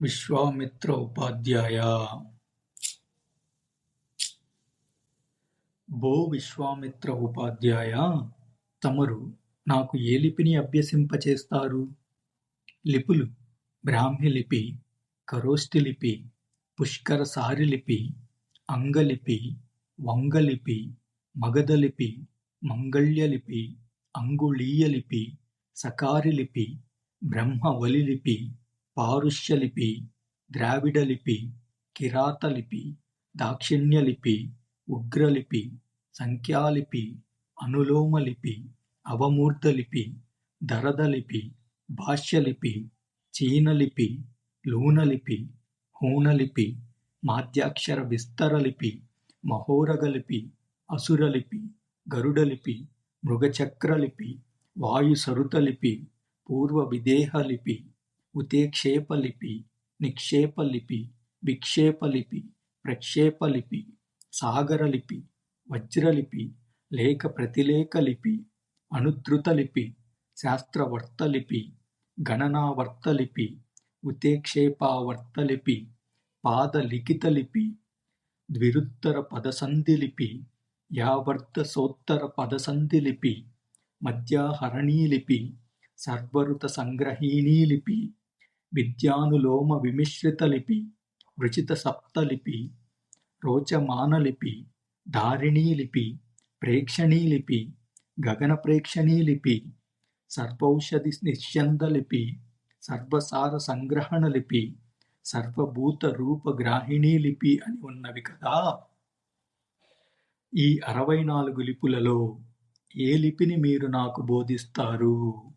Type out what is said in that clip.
విశ్వామిత్ర ఉపాధ్యాయ భో విశ్వామిత్ర ఉపాధ్యాయ తమరు నాకు ఏ లిపిని అభ్యసింపచేస్తారు? లిపులు బ్రాహ్మి లిపి కరోష్టి లిపి పుష్కర సారి లిపి అంగలిపి వంగలిపి మగధ లిపి మంగళ్య లిపి అంగుళీయ లిపి సకారి లిపి బ్రహ్మవలి లిపి పారుష్యలిపి ద్రావిడలిపి కిరాతలిపి దాక్షిణ్యలిపి ఉగ్రలిపి సంఖ్యాలిపి అనులోమలిపి అవమూర్ధలిపి దరదలిపి భాష్యలిపి చీనలిపి లూనలిపి హూనలిపి మాధ్యాక్షర విస్తరలిపి మహోరగలిపి అసురలిపి గరుడలిపి మృగచక్రలిపి వాయుసరుతలిపి పూర్వ విదేహలిపి ఉతేక్షేపలిపి నిక్షేపలిపి విక్షేపలిపి ప్రక్షేపలిపి సాగరలిపి వజ్రలిపి లేఖ ప్రతిలేఖలిపి అనుద్రుతలిపి శాస్త్రవర్తలిపి గణనావర్తలిపి ఉతేక్షేపావర్తలిపి పాదలిఖితలిపి ద్విరుత్తర పదసంధిలిపి యావర్తసోత్తర పదసంధిలిపి మధ్యాహరణీలిపి సర్వరుత సంగ్రహీణీ లిపి విద్యానులోమ విమిశ్రిత లిపి వృచిత సప్తలిపి రోచమానలిపి ధారిణీలిపి ప్రేక్షణీలిపి గగన ప్రేక్షణీలిపి సర్వౌషధి నిశ్యందలిపి సర్వసార సంగ్రహణ లిపి సర్వభూత రూప గ్రాహిణీ లిపి అని ఉన్నవి కదా. ఈ అరవై నాలుగు లిపులలో ఏ లిపిని మీరు నాకు బోధిస్తారు?